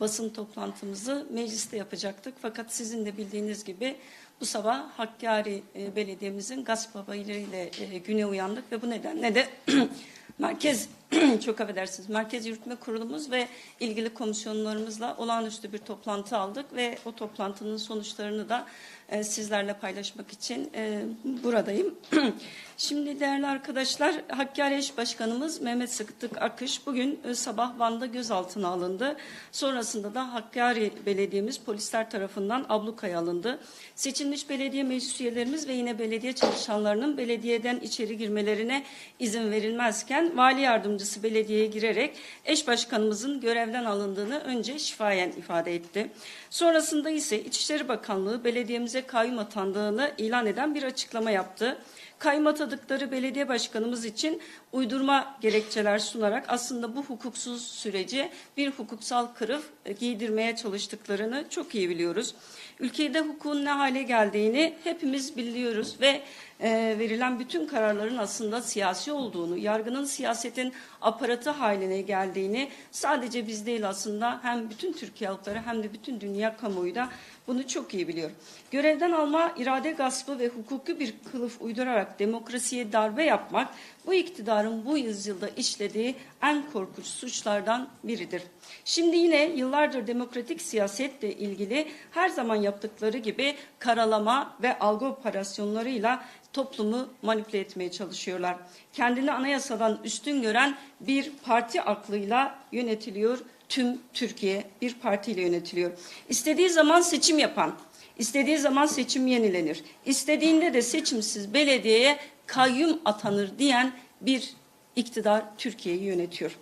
basın toplantımızı mecliste yapacaktık. Fakat sizin de bildiğiniz gibi bu sabah Hakkari e, Belediye'mizin gasp haberleriyle e, güne uyandık ve bu nedenle de merkez çok affedersiniz Merkez Yürütme Kurulumuz ve ilgili komisyonlarımızla olağanüstü bir toplantı aldık ve o toplantının sonuçlarını da e, sizlerle paylaşmak için e, buradayım. Şimdi değerli arkadaşlar Hakkari Eş Başkanımız Mehmet Sıkıtık Akış bugün e, sabah Van'da gözaltına alındı. Sonrasında da Hakkari Belediye'miz polisler tarafından ablukaya alındı. Seçilmiş belediye meclis üyelerimiz ve yine belediye çalışanlarının belediyeden içeri girmelerine izin verilmezken vali yardımcısı belediyeye girerek eş başkanımızın görevden alındığını önce şifayen ifade etti. Sonrasında ise İçişleri Bakanlığı belediyemize kayyum atandığını ilan eden bir açıklama yaptı. Kayyum atadıkları belediye başkanımız için uydurma gerekçeler sunarak aslında bu hukuksuz süreci bir hukuksal kırıf e, giydirmeye çalıştıklarını çok iyi biliyoruz. Ülkede hukukun ne hale geldiğini hepimiz biliyoruz ve e, verilen bütün kararların aslında siyasi olduğunu, yargının siyasetin aparatı haline geldiğini sadece biz değil aslında hem bütün Türkiye halkları hem de bütün dünya kamuoyu da bunu çok iyi biliyor. Görevden alma, irade gaspı ve hukuki bir kılıf uydurarak demokrasiye darbe yapmak bu iktidarın bu yüzyılda işlediği en korkunç suçlardan biridir. Şimdi yine yıllardır demokratik siyasetle ilgili her zaman yaptıkları gibi karalama ve algı operasyonlarıyla toplumu manipüle etmeye çalışıyorlar. Kendini anayasadan üstün gören bir parti aklıyla yönetiliyor tüm Türkiye bir partiyle yönetiliyor. İstediği zaman seçim yapan, istediği zaman seçim yenilenir. İstediğinde de seçimsiz belediyeye kayyum atanır diyen bir iktidar Türkiye'yi yönetiyor.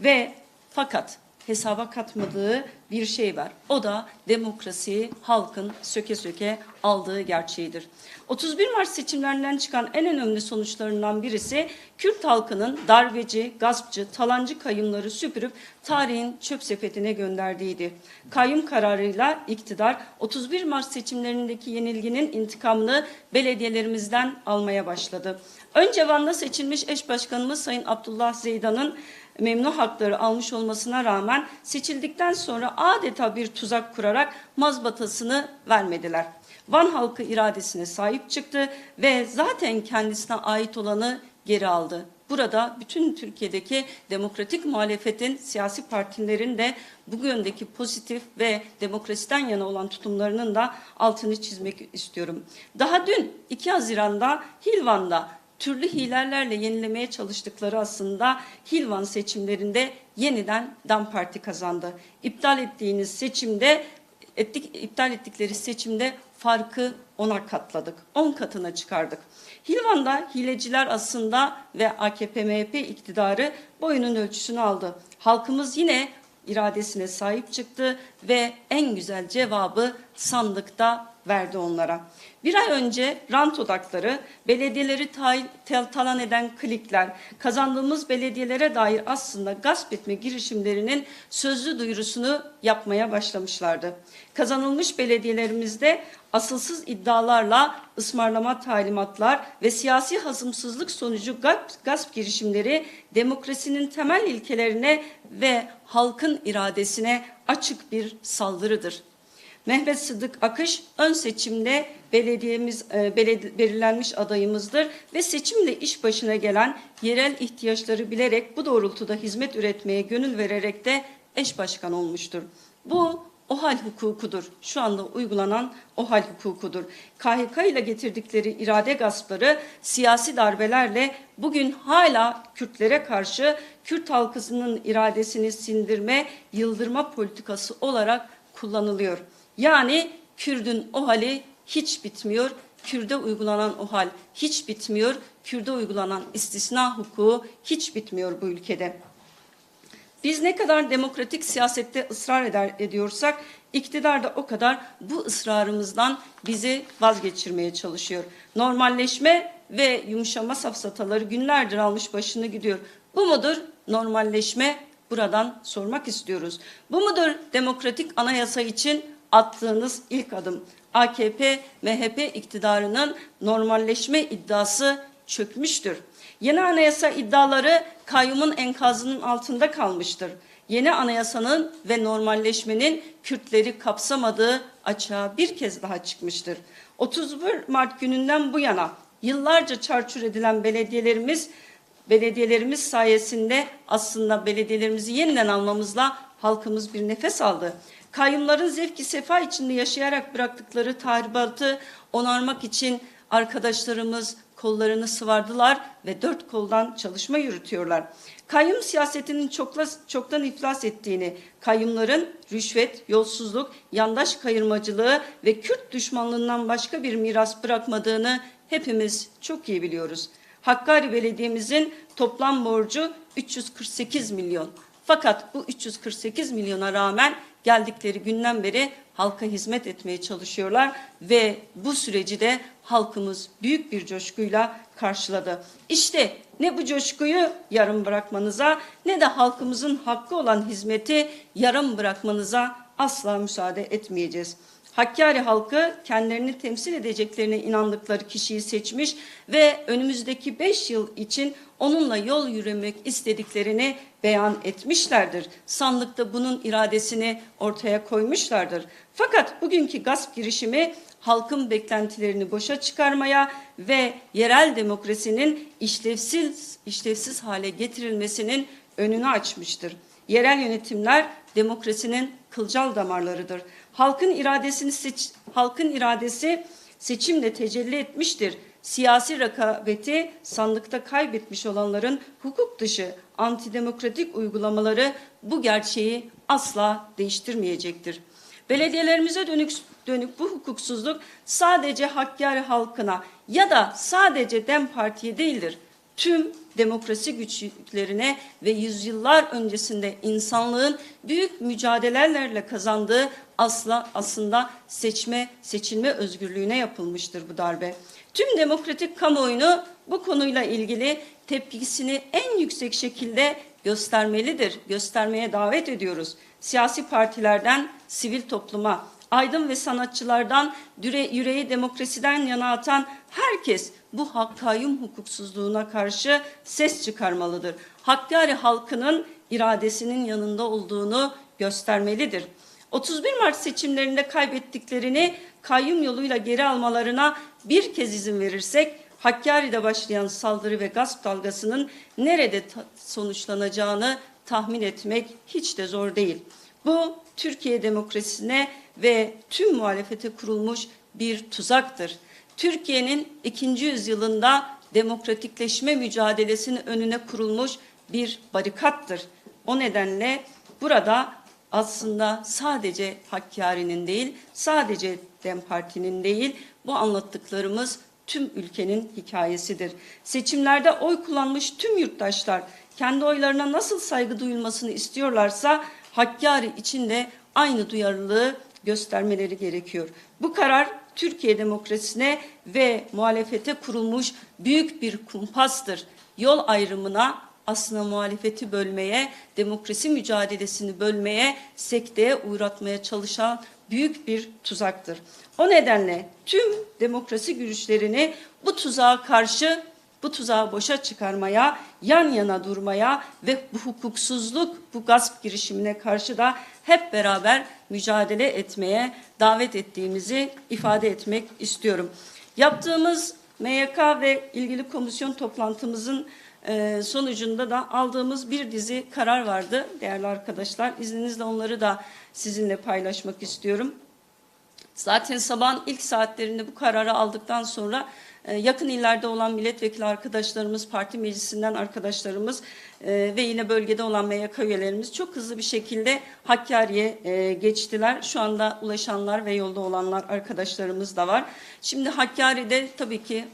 Ve fakat hesaba katmadığı bir şey var. O da demokrasiyi halkın söke söke aldığı gerçeğidir. 31 Mart seçimlerinden çıkan en önemli sonuçlarından birisi Kürt halkının darbeci, gaspçı, talancı kayyumları süpürüp tarihin çöp sepetine gönderdiğiydi. Kayyum kararıyla iktidar 31 Mart seçimlerindeki yenilginin intikamını belediyelerimizden almaya başladı. Önce Van'da seçilmiş eş başkanımız Sayın Abdullah Zeydan'ın memnu hakları almış olmasına rağmen seçildikten sonra adeta bir tuzak kurarak mazbatasını vermediler. Van halkı iradesine sahip çıktı ve zaten kendisine ait olanı geri aldı. Burada bütün Türkiye'deki demokratik muhalefetin siyasi partilerin de bu yöndeki pozitif ve demokrasiden yana olan tutumlarının da altını çizmek istiyorum. Daha dün 2 Haziran'da Hilvan'da türlü hilelerle yenilemeye çalıştıkları aslında Hilvan seçimlerinde yeniden DAM Parti kazandı. İptal ettiğiniz seçimde ettik, iptal ettikleri seçimde farkı ona katladık. 10 katına çıkardık. Hilvan'da hileciler aslında ve AKP-MHP iktidarı boyunun ölçüsünü aldı. Halkımız yine iradesine sahip çıktı ve en güzel cevabı sandıkta verdi onlara. Bir ay önce rant odakları, belediyeleri ta talan eden klikler, kazandığımız belediyelere dair aslında gasp etme girişimlerinin sözlü duyurusunu yapmaya başlamışlardı. Kazanılmış belediyelerimizde asılsız iddialarla ısmarlama talimatlar ve siyasi hazımsızlık sonucu gasp, gasp girişimleri demokrasinin temel ilkelerine ve halkın iradesine açık bir saldırıdır. Mehmet Sıdık Akış ön seçimde belediyemiz e, beledi, belirlenmiş adayımızdır ve seçimle iş başına gelen yerel ihtiyaçları bilerek bu doğrultuda hizmet üretmeye gönül vererek de eş başkan olmuştur. Bu OHAL hukukudur. Şu anda uygulanan OHAL hukukudur. KHK ile getirdikleri irade gaspları siyasi darbelerle bugün hala Kürtlere karşı Kürt halkısının iradesini sindirme, yıldırma politikası olarak kullanılıyor. Yani Kürdün o hali hiç bitmiyor. Kürde uygulanan o hal hiç bitmiyor. Kürde uygulanan istisna hukuku hiç bitmiyor bu ülkede. Biz ne kadar demokratik siyasette ısrar eder ediyorsak iktidar da o kadar bu ısrarımızdan bizi vazgeçirmeye çalışıyor. Normalleşme ve yumuşama safsataları günlerdir almış başını gidiyor. Bu mudur normalleşme? Buradan sormak istiyoruz. Bu mudur demokratik anayasa için attığınız ilk adım. AKP, MHP iktidarının normalleşme iddiası çökmüştür. Yeni anayasa iddiaları kayyumun enkazının altında kalmıştır. yeni anayasanın ve normalleşmenin Kürtleri kapsamadığı açığa bir kez daha çıkmıştır. 31 Mart gününden bu yana yıllarca çarçur edilen belediyelerimiz belediyelerimiz sayesinde aslında belediyelerimizi yeniden almamızla halkımız bir nefes aldı. Kayyumların zevki sefa içinde yaşayarak bıraktıkları tahribatı onarmak için arkadaşlarımız kollarını sıvardılar ve dört koldan çalışma yürütüyorlar. Kayyum siyasetinin çokla, çoktan iflas ettiğini, kayyumların rüşvet, yolsuzluk, yandaş kayırmacılığı ve Kürt düşmanlığından başka bir miras bırakmadığını hepimiz çok iyi biliyoruz. Hakkari Belediye'mizin toplam borcu 348 milyon. Fakat bu 348 milyona rağmen geldikleri günden beri halka hizmet etmeye çalışıyorlar ve bu süreci de halkımız büyük bir coşkuyla karşıladı. İşte ne bu coşkuyu yarım bırakmanıza ne de halkımızın hakkı olan hizmeti yarım bırakmanıza asla müsaade etmeyeceğiz. Hakkari halkı kendilerini temsil edeceklerine inandıkları kişiyi seçmiş ve önümüzdeki beş yıl için onunla yol yürümek istediklerini beyan etmişlerdir. Sandıkta bunun iradesini ortaya koymuşlardır. Fakat bugünkü gasp girişimi halkın beklentilerini boşa çıkarmaya ve yerel demokrasinin işlevsiz işlevsiz hale getirilmesinin önünü açmıştır. Yerel yönetimler demokrasinin kılcal damarlarıdır. Halkın iradesini seç, halkın iradesi seçimle tecelli etmiştir. Siyasi rekabeti sandıkta kaybetmiş olanların hukuk dışı antidemokratik uygulamaları bu gerçeği asla değiştirmeyecektir. Belediyelerimize dönük, dönük bu hukuksuzluk sadece Hakkari halkına ya da sadece DEM Parti'ye değildir. Tüm demokrasi güçlerine ve yüzyıllar öncesinde insanlığın büyük mücadelelerle kazandığı asla aslında seçme seçilme özgürlüğüne yapılmıştır bu darbe. Tüm demokratik kamuoyunu bu konuyla ilgili tepkisini en yüksek şekilde göstermelidir. Göstermeye davet ediyoruz. Siyasi partilerden sivil topluma, aydın ve sanatçılardan yüreği demokrasiden yana atan herkes bu hak kayyum hukuksuzluğuna karşı ses çıkarmalıdır. Hakkari halkının iradesinin yanında olduğunu göstermelidir. 31 Mart seçimlerinde kaybettiklerini kayyum yoluyla geri almalarına bir kez izin verirsek Hakkari'de başlayan saldırı ve gasp dalgasının nerede sonuçlanacağını tahmin etmek hiç de zor değil. Bu Türkiye demokrasisine ve tüm muhalefete kurulmuş bir tuzaktır. Türkiye'nin ikinci yüzyılında demokratikleşme mücadelesinin önüne kurulmuş bir barikattır. O nedenle burada aslında sadece Hakkari'nin değil, sadece DEM Parti'nin değil, bu anlattıklarımız tüm ülkenin hikayesidir. Seçimlerde oy kullanmış tüm yurttaşlar kendi oylarına nasıl saygı duyulmasını istiyorlarsa Hakkari için de aynı duyarlılığı göstermeleri gerekiyor. Bu karar Türkiye demokrasisine ve muhalefete kurulmuş büyük bir kumpastır. Yol ayrımına aslında muhalefeti bölmeye, demokrasi mücadelesini bölmeye, sekteye uğratmaya çalışan büyük bir tuzaktır. O nedenle tüm demokrasi görüşlerini bu tuzağa karşı bu tuzağı boşa çıkarmaya, yan yana durmaya ve bu hukuksuzluk, bu gasp girişimine karşı da hep beraber mücadele etmeye davet ettiğimizi ifade etmek istiyorum. Yaptığımız MYK ve ilgili komisyon toplantımızın e, sonucunda da aldığımız bir dizi karar vardı değerli arkadaşlar. İzninizle onları da sizinle paylaşmak istiyorum. Zaten sabahın ilk saatlerinde bu kararı aldıktan sonra yakın illerde olan milletvekili arkadaşlarımız, parti meclisinden arkadaşlarımız e, ve yine bölgede olan MYK üyelerimiz çok hızlı bir şekilde Hakkari'ye e, geçtiler. Şu anda ulaşanlar ve yolda olanlar arkadaşlarımız da var. Şimdi Hakkari'de tabii ki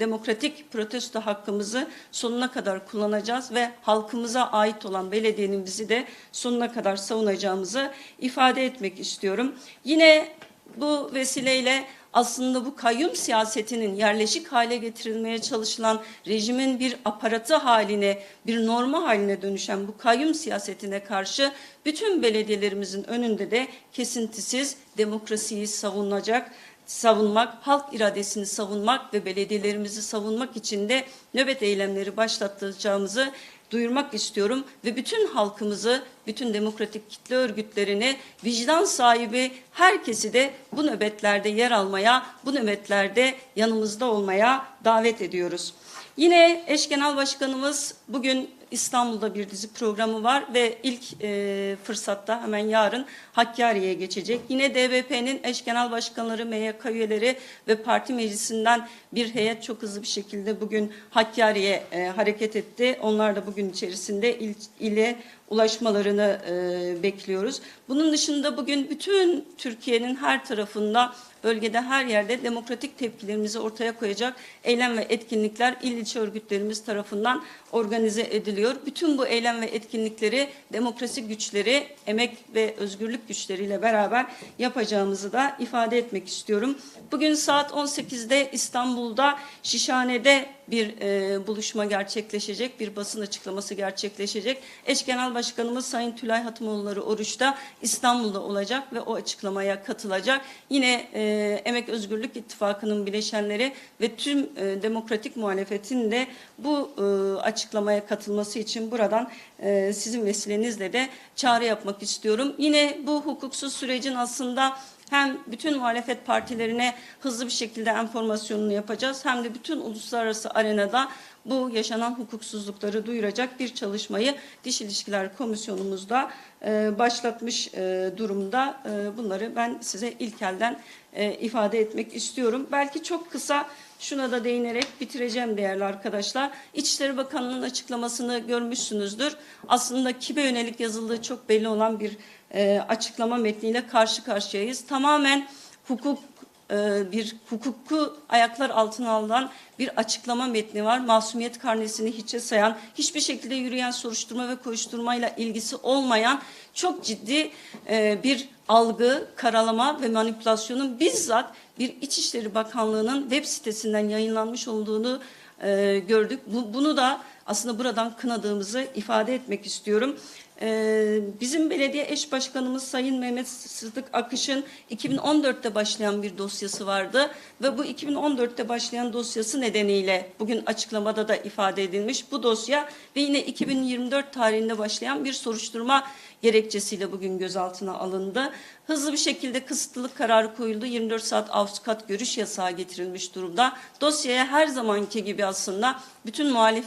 demokratik protesto hakkımızı sonuna kadar kullanacağız ve halkımıza ait olan belediyenimizi de sonuna kadar savunacağımızı ifade etmek istiyorum. Yine bu vesileyle aslında bu kayyum siyasetinin yerleşik hale getirilmeye çalışılan rejimin bir aparatı haline, bir norma haline dönüşen bu kayyum siyasetine karşı bütün belediyelerimizin önünde de kesintisiz demokrasiyi savunacak, savunmak, halk iradesini savunmak ve belediyelerimizi savunmak için de nöbet eylemleri başlatacağımızı duyurmak istiyorum ve bütün halkımızı, bütün demokratik kitle örgütlerini, vicdan sahibi herkesi de bu nöbetlerde yer almaya, bu nöbetlerde yanımızda olmaya davet ediyoruz. Yine eş genel başkanımız bugün İstanbul'da bir dizi programı var ve ilk e, fırsatta hemen yarın Hakkari'ye geçecek. Yine DBP'nin eş genel başkanları, MYK üyeleri ve parti meclisinden bir heyet çok hızlı bir şekilde bugün Hakkari'ye e, hareket etti. Onlar da bugün içerisinde il, ile ulaşmalarını e, bekliyoruz. Bunun dışında bugün bütün Türkiye'nin her tarafında bölgede her yerde demokratik tepkilerimizi ortaya koyacak eylem ve etkinlikler il ilçe örgütlerimiz tarafından organize ediliyor. Bütün bu eylem ve etkinlikleri demokrasi güçleri, emek ve özgürlük güçleriyle beraber yapacağımızı da ifade etmek istiyorum. Bugün saat 18'de İstanbul'da Şişhane'de bir e, buluşma gerçekleşecek, bir basın açıklaması gerçekleşecek. Eş Genel Başkanımız Sayın Tülay Hatımoğulları Oruç'ta İstanbul'da olacak ve o açıklamaya katılacak. Yine e, Emek Özgürlük İttifakı'nın bileşenleri ve tüm e, demokratik muhalefetin de bu e, açıklamaya katılması için buradan e, sizin vesilenizle de çağrı yapmak istiyorum. Yine bu hukuksuz sürecin aslında hem bütün muhalefet partilerine hızlı bir şekilde enformasyonunu yapacağız hem de bütün uluslararası arenada bu yaşanan hukuksuzlukları duyuracak bir çalışmayı Diş İlişkiler Komisyonumuzda e, başlatmış e, durumda. E, bunları ben size ilk elden e, ifade etmek istiyorum. Belki çok kısa şuna da değinerek bitireceğim değerli arkadaşlar. İçişleri Bakanı'nın açıklamasını görmüşsünüzdür. Aslında kime yönelik yazıldığı çok belli olan bir e, açıklama metniyle karşı karşıyayız. Tamamen hukuk bir hukuku ayaklar altına alınan bir açıklama metni var. Masumiyet karnesini hiçe sayan, hiçbir şekilde yürüyen soruşturma ve koşturmayla ilgisi olmayan çok ciddi e, bir algı, karalama ve manipülasyonun bizzat bir İçişleri Bakanlığı'nın web sitesinden yayınlanmış olduğunu e, gördük. Bu, bunu da aslında buradan kınadığımızı ifade etmek istiyorum. Ee, bizim belediye eş başkanımız Sayın Mehmet Sıdık Akış'ın 2014'te başlayan bir dosyası vardı ve bu 2014'te başlayan dosyası nedeniyle bugün açıklamada da ifade edilmiş bu dosya ve yine 2024 tarihinde başlayan bir soruşturma gerekçesiyle bugün gözaltına alındı. Hızlı bir şekilde kısıtlılık kararı koyuldu. 24 saat avukat görüş yasağı getirilmiş durumda. Dosyaya her zamanki gibi aslında bütün muhalif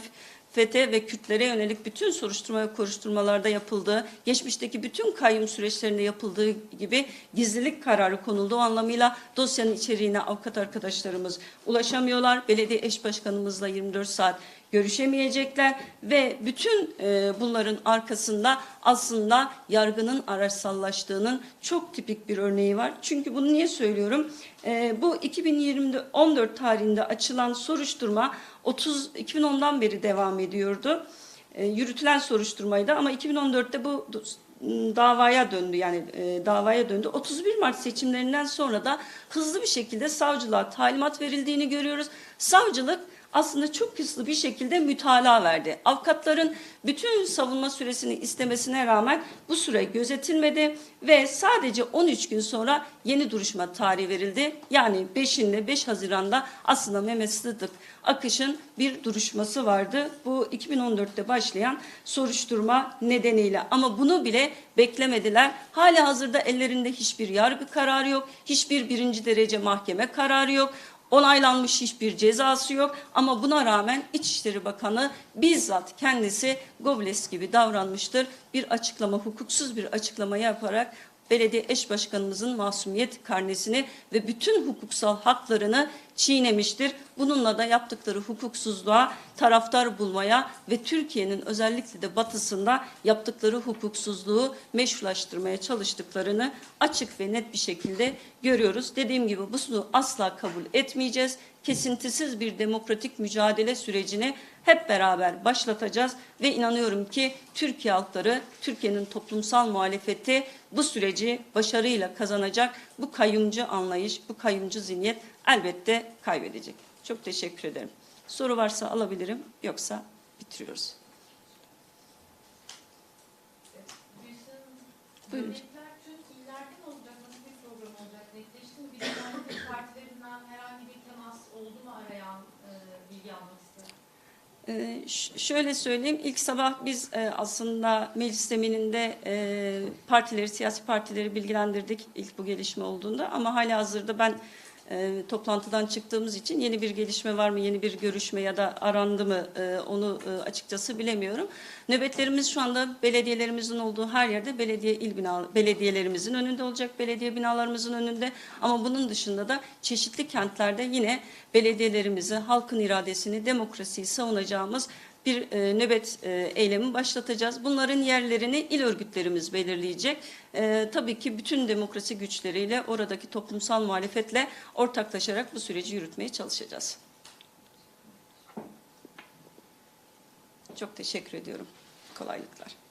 FETÖ ve Kürtlere yönelik bütün soruşturma ve koşturmalarda yapıldığı, geçmişteki bütün kayyum süreçlerinde yapıldığı gibi gizlilik kararı konuldu. O anlamıyla dosyanın içeriğine avukat arkadaşlarımız ulaşamıyorlar. Belediye eş başkanımızla 24 saat görüşemeyecekler ve bütün e, bunların arkasında aslında yargının araçsallaştığının çok tipik bir örneği var. Çünkü bunu niye söylüyorum? E, bu 2014 tarihinde açılan soruşturma 30 2010'dan beri devam ediyordu. E, yürütülen soruşturmaydı ama 2014'te bu davaya döndü yani e, davaya döndü. 31 Mart seçimlerinden sonra da hızlı bir şekilde savcılığa talimat verildiğini görüyoruz. Savcılık aslında çok hızlı bir şekilde mütalaa verdi. Avukatların bütün savunma süresini istemesine rağmen bu süre gözetilmedi ve sadece 13 gün sonra yeni duruşma tarihi verildi. Yani 5'inde 5 Haziran'da aslında Mehmet Sıdık Akış'ın bir duruşması vardı. Bu 2014'te başlayan soruşturma nedeniyle ama bunu bile beklemediler. Hala hazırda ellerinde hiçbir yargı kararı yok, hiçbir birinci derece mahkeme kararı yok. Onaylanmış hiçbir cezası yok ama buna rağmen İçişleri Bakanı bizzat kendisi Gobles gibi davranmıştır. Bir açıklama, hukuksuz bir açıklama yaparak belediye eş başkanımızın masumiyet karnesini ve bütün hukuksal haklarını çiğnemiştir. Bununla da yaptıkları hukuksuzluğa taraftar bulmaya ve Türkiye'nin özellikle de batısında yaptıkları hukuksuzluğu meşrulaştırmaya çalıştıklarını açık ve net bir şekilde görüyoruz. Dediğim gibi bunu asla kabul etmeyeceğiz. Kesintisiz bir demokratik mücadele sürecini hep beraber başlatacağız ve inanıyorum ki Türkiye halkları, Türkiye'nin toplumsal muhalefeti bu süreci başarıyla kazanacak. Bu kayyumcu anlayış, bu kayyumcu zihniyet elbette kaybedecek. Çok teşekkür ederim. Soru varsa alabilirim, yoksa bitiriyoruz. Buyurun. Nöbetler tüm illerde mi olacak? Nasıl bir program olacak? Netleşti mi? Bir muhalefet partilerinden herhangi bir temas oldu mu arayan bilgi almak istedim. Ee, şöyle söyleyeyim, ilk sabah biz e, aslında meclis zemininde e, partileri, siyasi partileri bilgilendirdik ilk bu gelişme olduğunda. Ama hala hazırda ben e, toplantıdan çıktığımız için yeni bir gelişme var mı, yeni bir görüşme ya da arandı mı e, onu e, açıkçası bilemiyorum. Nöbetlerimiz şu anda belediyelerimizin olduğu her yerde belediye il bina, belediyelerimizin önünde olacak, belediye binalarımızın önünde. Ama bunun dışında da çeşitli kentlerde yine belediyelerimizi, halkın iradesini, demokrasiyi savunacağımız bir e, nöbet e, eylemi başlatacağız. Bunların yerlerini il örgütlerimiz belirleyecek. E, tabii ki bütün demokrasi güçleriyle oradaki toplumsal muhalefetle ortaklaşarak bu süreci yürütmeye çalışacağız. Çok teşekkür ediyorum. Kolaylıklar.